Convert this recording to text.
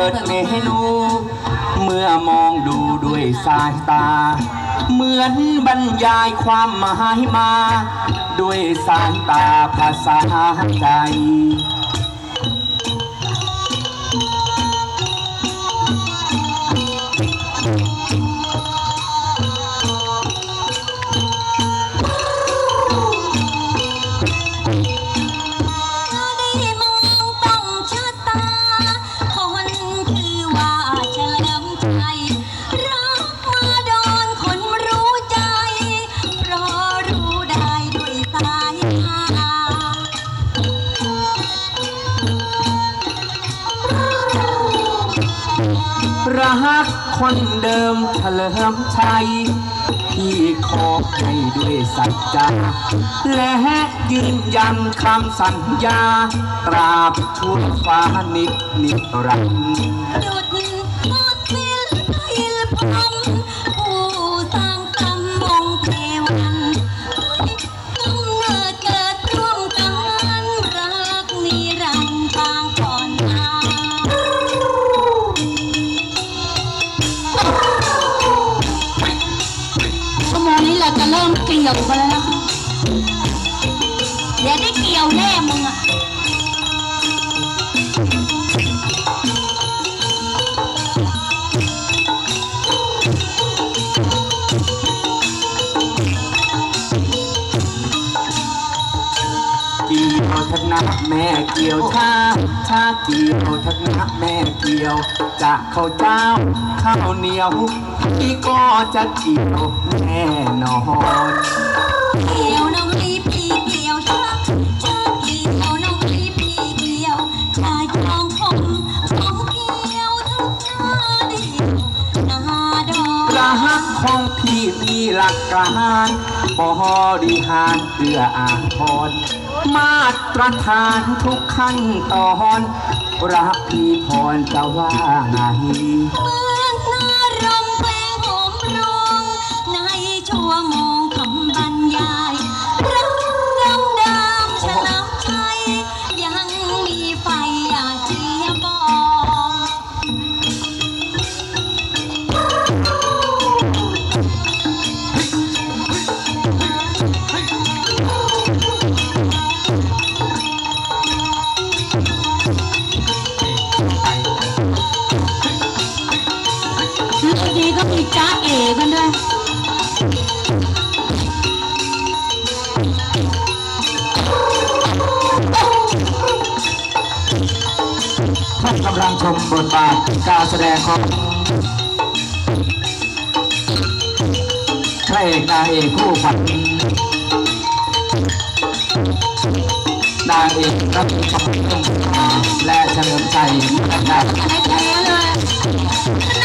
เปิดเมนูเมื่อมองดูด้วยสายตา เหมือนบรรยายความหมายมา ด้วยสายตาภาษาใจ รักคนเดิมเฉลิมชัยที่ขอให้ด้วยสัจจาและยืนยันคำสัญญา ตราบชั่วฟ้านิดนิรันดร์ดุดมดสิ้นพิลพันผู้ กี่ยวกันแล้วนะเดี๋ยวได้เกี่ยวแน่มึงอะเกี่ยวทักนะแม่เกี่ยวช้าช้าเกี่ยวทักนะแม่เกี่ยวจะข้าวเจ้าข้าวเหนียว พี่ก็จะเกี่ยวแน่นอน เกี่ยวน้องลีพี่เกี่ยวชาชาเกี่ยวน้องลีพี่เกี่ยวชายจองคมของเกี่ยวทั้งชาเดียวนาดอรักของพี่มีหลักการบริหารเพื่ออาทรมาตรฐานทุกขั้นตอน รักพี่พรจะว่าไง เมือ เอกันด้วยท่านกำลังชมบทบาทการแสดงของพระเอกนางเอกคู่ขวัญนางเอกรับผิดชอบและเฉลิมชัยนะครับแท้ๆเลย